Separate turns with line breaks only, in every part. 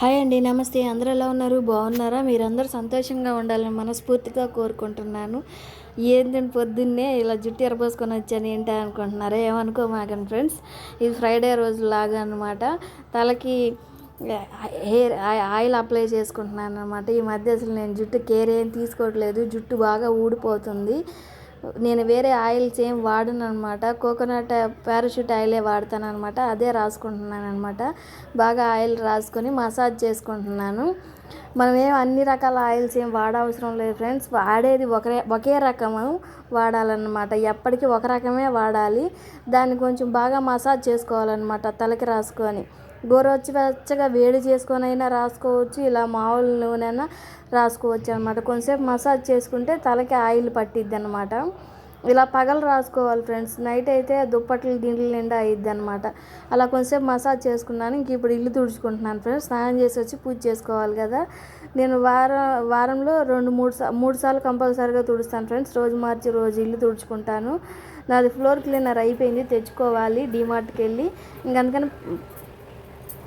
Hi అండి నమస్తే. అందరూ ఎలా ఉన్నారు? బాగున్నారా? మీరందరూ సంతోషంగా ఉండాలని మనస్ఫూర్తిగా కోరుకుంటున్నాను. ఏంటంటే పొద్దున్నే ఇలా జుట్టు ఎరబోసుకొని వచ్చాను ఏంటి అనుకుంటున్నారా? ఏమనుకోమాకండి ఫ్రెండ్స్. ఇది ఫ్రైడే రోజు లాగా అనమాట తలకి హెయిర్ ఆయిల్ అప్లై చేసుకుంటున్నాను అనమాట ఈ మధ్య అసలు నేను జుట్టు కేర్ ఏం తీసుకోవట్లేదు. జుట్టు బాగా ఊడిపోతుంది. నేను వేరే ఆయిల్స్ ఏం వాడను అనమాట కోకోనట్ పారాషూట్ ఆయిలే వాడతాను అనమాట అదే రాసుకుంటున్నాను అనమాట బాగా ఆయిల్ రాసుకొని మసాజ్ చేసుకుంటున్నాను. మనం ఏం అన్ని రకాల ఆయిల్స్ ఏం వాడవసరం లేదు ఫ్రెండ్స్. వాడేది ఒకరే ఒకే రకము వాడాలన్నమాట. ఎప్పటికీ ఒక రకమే వాడాలి. దాన్ని కొంచెం బాగా మసాజ్ చేసుకోవాలన్నమాట తలకి రాసుకొని. గోరువెచ్చగా వేడి చేసుకొని అయినా రాసుకోవచ్చు. ఇలా మామూలు నూనె రాసుకోవచ్చు అనమాట కొంచెంసేపు మసాజ్ చేసుకుంటే తలకి ఆయిల్ పట్టిద్ది అనమాట ఇలా పగలు రాసుకోవాలి ఫ్రెండ్స్. నైట్ అయితే దుప్పట్లు దీంట్లో నిండా అయ్యిద్ది అనమాట అలా కొంచెంసేపు మసాజ్ చేసుకున్నాను. ఇంక ఇప్పుడు ఇల్లు తుడుచుకుంటున్నాను ఫ్రెండ్స్. స్నానం చేసి వచ్చి పూజ చేసుకోవాలి కదా. నేను వారం వారంలో రెండు మూడు మూడు సార్లు కంపల్సరీగా తుడుస్తాను ఫ్రెండ్స్. రోజు మార్చి రోజు ఇల్లు తుడుచుకుంటాను. నాది ఫ్లోర్ క్లీనర్ అయిపోయింది. తెచ్చుకోవాలి. డీమార్ట్కి వెళ్ళి ఇంకందుకని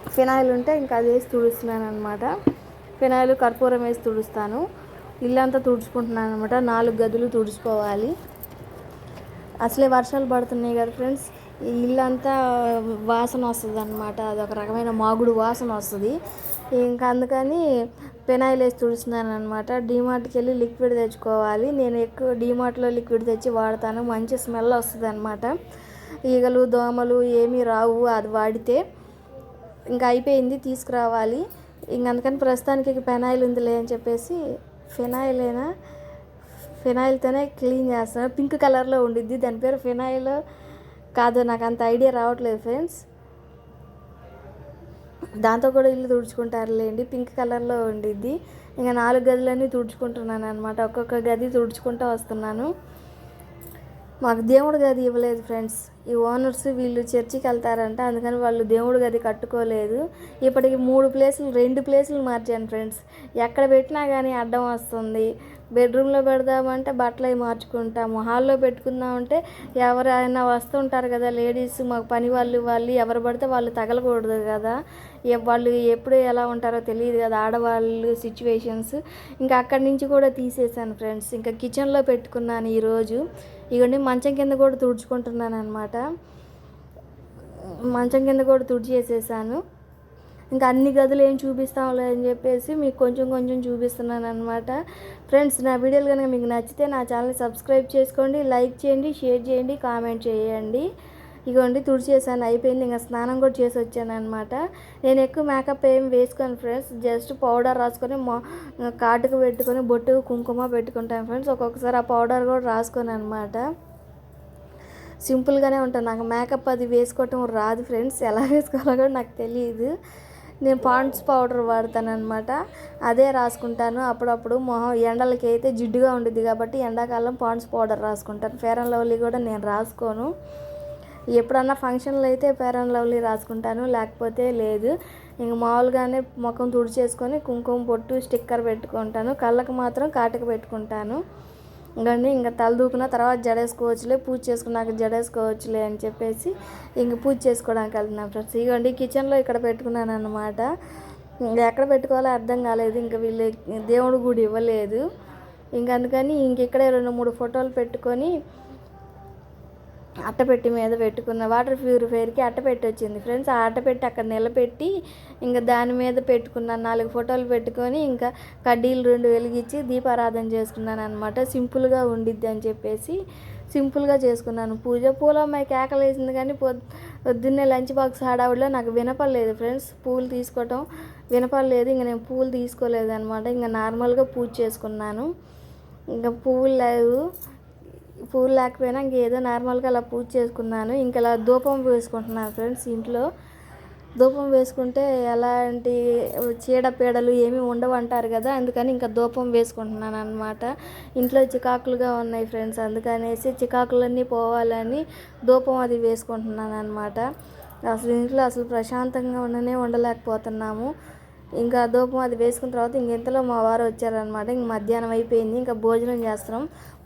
ఫినాయిల్ ఉంటే ఇంకా అది వేసి తుడుస్తున్నాను అనమాట ఫినాయిల్ కర్పూరం వేసి తుడుస్తాను. ఇల్లంతా తుడుచుకుంటున్నాను అనమాట నాలుగు గదులు తుడుచుకోవాలి. అసలే వర్షాలు పడుతున్నాయి కదా ఫ్రెండ్స్. ఇల్లంతా వాసన వస్తుంది అనమాట అదొక రకమైన మాగుడు వాసన వస్తుంది. ఇంకా అందుకని పెనాయిల్ వేసి తుడుస్తున్నాను అనమాట డీమార్ట్కి వెళ్ళి లిక్విడ్ తెచ్చుకోవాలి. నేను ఎక్కువ డీమార్ట్లో లిక్విడ్ తెచ్చి వాడతాను. మంచి స్మెల్ వస్తుంది అనమాట ఈగలు దోమలు ఏమీ రావు. అది వాడితే ఇంకా అయిపోయింది తీసుకురావాలి. ఇంక అందుకని ప్రస్తుతానికి ఫెనాయిల్ ఉందిలే అని చెప్పేసి ఫెనాయిలేనా? అయినా ఫినాయిల్తోనే క్లీన్ చేస్తాను పింక్ కలర్లో ఉండిద్ది. దాని పేరు ఫినాయిల్ కాదు నాకు అంత ఐడియా రావట్లేదు ఫ్రెండ్స్. దాంతో కూడా ఇల్లు తుడుచుకుంటారులేండి. పింక్ కలర్లో ఉండిద్ది. ఇంకా నాలుగు గదులన్నీ తుడుచుకుంటున్నాను అనమాట ఒక్కొక్క గది తుడుచుకుంటూ వస్తున్నాను. మాకు దేవుడు గది ఇవ్వలేదు ఫ్రెండ్స్. ఈ ఓనర్స్ వీళ్ళు చర్చికి వెళ్తారంట. అందుకని వాళ్ళు దేవుడు గది కట్టుకోలేదు. ఇప్పటికి మూడు ప్లేసులు రెండు ప్లేసులు మార్చాను ఫ్రెండ్స్. ఎక్కడ పెట్టినా కానీ అడ్డం వస్తుంది. బెడ్రూమ్లో పెడదామంటే బట్టలు అవి మార్చుకుంటాము. హాల్లో పెట్టుకుందామంటే ఎవరైనా వస్తుంటారు కదా లేడీస్ మాకు పని వాళ్ళు వాళ్ళు ఎవరు పడితే వాళ్ళు తగలకూడదు కదా. వాళ్ళు ఎప్పుడు ఎలా ఉంటారో తెలియదు కదా ఆడవాళ్ళు సిచ్యువేషన్స్. ఇంకా అక్కడి నుంచి కూడా తీసేసాను ఫ్రెండ్స్. ఇంకా కిచెన్లో పెట్టుకున్నాను ఈరోజు. ఇవన్నీ మంచం కింద కూడా తుడుచుకుంటున్నాను అనమాట మంచం కింద కూడా తుడిచి చేసేసాను ఇంకా అన్ని గదులు ఏం చూపిస్తాంలే అని చెప్పేసి మీకు కొంచెం కొంచెం చూపిస్తున్నాను అనమాట. ఫ్రెండ్స్ నా వీడియోలు కనుక మీకు నచ్చితే నా ఛానల్ సబ్స్క్రైబ్ చేసుకోండి లైక్ చేయండి షేర్ చేయండి కామెంట్ చేయండి. ఇగోండి తుడిచేసాను అయిపోయింది. ఇంకా స్నానం కూడా చేసి వచ్చాను అనమాట. నేను ఎక్కువ మేకప్ ఏం వేసుకోను ఫ్రెండ్స్. జస్ట్ పౌడర్ రాసుకొని మా కాటుకు పెట్టుకొని బొట్టు కుంకుమ పెట్టుకుంటాను ఫ్రెండ్స్. ఒక్కొక్కసారి ఆ పౌడర్ కూడా రాసుకొని అనమాట. సింపుల్గానే ఉంటాను. నాకు మేకప్ అది వేసుకోవటం రాదు ఫ్రెండ్స్. ఎలా వేసుకోవాలో కూడా నాకు తెలియదు నేను పాండ్స్ పౌడర్ వాడతాను అదే రాసుకుంటాను. అప్పుడప్పుడు మొహం ఎండలకి అయితే జిడ్డుగా ఉండిద్ది కాబట్టి ఎండాకాలం పాండ్స్ పౌడర్ రాసుకుంటాను. ఫేర్ అండ్ లవ్లీ కూడా నేను రాసుకోను. ఎప్పుడన్నా ఫంక్షన్లు అయితే ఫేర్ అండ్ లవ్లీ రాసుకుంటాను. లేకపోతే లేదు. ఇంక మామూలుగానే ముఖం తుడిచేసుకొని కుంకుమ పొట్టు స్టిక్కర్ పెట్టుకుంటాను. కళ్ళకు మాత్రం కాటుక పెట్టుకుంటాను. ఇంకండి ఇంకా తలదూపిన తర్వాత జడేసుకోవచ్చులే పూజ చేసుకున్నాక జడేసుకోవచ్చులే అని చెప్పేసి ఇంక పూజ చేసుకోవడానికి వెళ్తున్నాను ఫ్రెండ్స్. ఇగోండి కిచెన్లో ఇక్కడ పెట్టుకున్నాను అనమాట ఎక్కడ పెట్టుకోవాలో అర్థం కాలేదు ఇంకా వీళ్ళు దేవుడు గుడి ఇవ్వలేదు. ఇంక అందుకని ఇంక ఇక్కడే రెండు మూడు ఫోటోలు పెట్టుకొని అట్టపెట్టి మీద పెట్టుకున్న వాటర్ ప్యూరిఫైర్కి అట్టపెట్టి వచ్చింది. ఫ్రెండ్స్ ఆ అట్టపెట్టి అక్కడ నిలబెట్టి ఇంకా దాని మీద పెట్టుకున్న నాలుగు ఫోటోలు పెట్టుకొని ఇంకా కడ్డీలు రెండు వెలిగించి దీపారాధన చేసుకున్నాను అనమాట సింపుల్గా ఉండిద్ది అని చెప్పేసి సింపుల్గా చేసుకున్నాను. పూజ పూలమ్మాయి కేకలేసింది కానీ పొద్దున్నే లంచ్ బాక్స్ హడావుడిలో నాకు వినపడలేదు ఫ్రెండ్స్. పూలు తీసుకోవటం వినపడలేదు. ఇంకా నేను పూలు తీసుకోలేదు అనమాట ఇంకా నార్మల్గా పూజ చేసుకున్నాను. ఇంకా పువ్వులు లేవు. పూలు లేకపోయినా ఇంకేదో నార్మల్గా అలా పూజ చేసుకున్నాను. ఇంకా అలా ధూపం వేసుకుంటున్నాను ఫ్రెండ్స్ ఇంట్లో. ధూపం వేసుకుంటే ఎలాంటి చీడపీడలు ఏమీ ఉండవు అంటారు కదా అందుకని ఇంకా ధూపం వేసుకుంటున్నాను అనమాట ఇంట్లో చికాకులుగా ఉన్నాయి ఫ్రెండ్స్ అందుకనేసి చికాకులన్నీ పోవాలని ధూపం అది వేసుకుంటున్నాను అనమాట అసలు ఇంట్లో అసలు ప్రశాంతంగా ఉండనే ఉండలేకపోతున్నాము. ఇంకా ధూపం అది వేసుకున్న తర్వాత ఇంక ఇంతలో మా వారు వచ్చారనమాట ఇంక మధ్యాహ్నం అయిపోయింది ఇంకా భోజనం చేస్తున్నాం.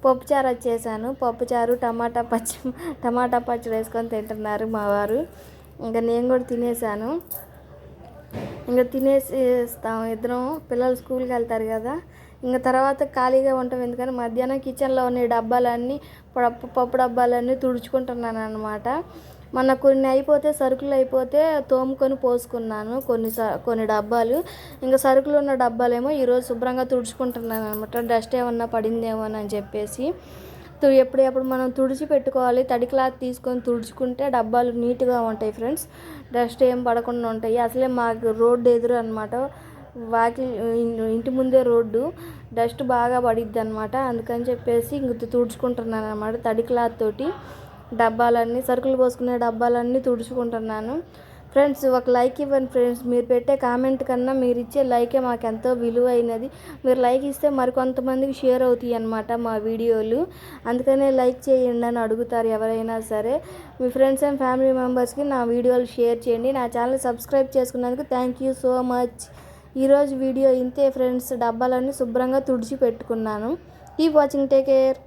పప్పుచారు వచ్చేసాను. పప్పుచారు టమాటా పచ్చి టమాటా పచ్చడి వేసుకొని తింటున్నారు మా వారు. ఇంకా నేను కూడా తినేసాను. ఇంకా తినేసి ఇస్తాం ఇద్దరం. పిల్లలు స్కూల్కి వెళ్తారు కదా. ఇంకా తర్వాత ఖాళీగా ఉంటాం ఎందుకని మధ్యాహ్నం కిచెన్లో ఉన్న డబ్బాలన్నీ పప్పు పప్పు డబ్బాలన్నీ తుడుచుకుంటున్నాను అనమాట మన కొన్ని అయిపోతే సరుకులు అయిపోతే తోముకొని పోసుకున్నాను కొన్ని స కొన్ని డబ్బాలు. ఇంకా సరుకులు ఉన్న డబ్బాలేమో ఈరోజు శుభ్రంగా తుడుచుకుంటున్నాను అనమాట డస్ట్ ఏమన్నా పడిందేమో అని చెప్పేసి. తు ఎప్పుడెప్పుడు మనం తుడిచి పెట్టుకోవాలి. తడి క్లాత్ తీసుకొని తుడుచుకుంటే డబ్బాలు నీట్గా ఉంటాయి ఫ్రెండ్స్. డస్ట్ ఏం పడకుండా ఉంటాయి. అసలే మాకు రోడ్డు ఎదురు అనమాట వాకి ఇంటి ముందే రోడ్డు. డస్ట్ బాగా పడిద్ది అనమాట అందుకని చెప్పేసి ఇంక తుడుచుకుంటున్నాను అనమాట తడి క్లాత్ తోటి. డబ్బాలన్నీ సరుకులు పోసుకునే డబ్బాలన్నీ తుడుచుకుంటున్నాను. ఫ్రెండ్స్ ఒక లైక్ ఇవ్వండి ఫ్రెండ్స్. మీరు పెట్టే కామెంట్ కన్నా మీరు ఇచ్చే లైకే మాకు ఎంతో విలువైనది. మీరు లైక్ ఇస్తే మరికొంతమందికి షేర్ అవుతాయి అన్నమాట మా వీడియోలు. అందుకనే లైక్ చేయండి అని అడుగుతారు ఎవరైనా సరే. మీ ఫ్రెండ్స్ అండ్ ఫ్యామిలీ మెంబర్స్కి నా వీడియోలు షేర్ చేయండి. నా ఛానల్ సబ్స్క్రైబ్ చేసుకున్నందుకు థ్యాంక్ యూ సో మచ్. ఈరోజు వీడియో ఇంతే ఫ్రెండ్స్. డబ్బాలన్నీ శుభ్రంగా తుడిచి పెట్టుకున్నాను ఈ వాచింగ్. Take care.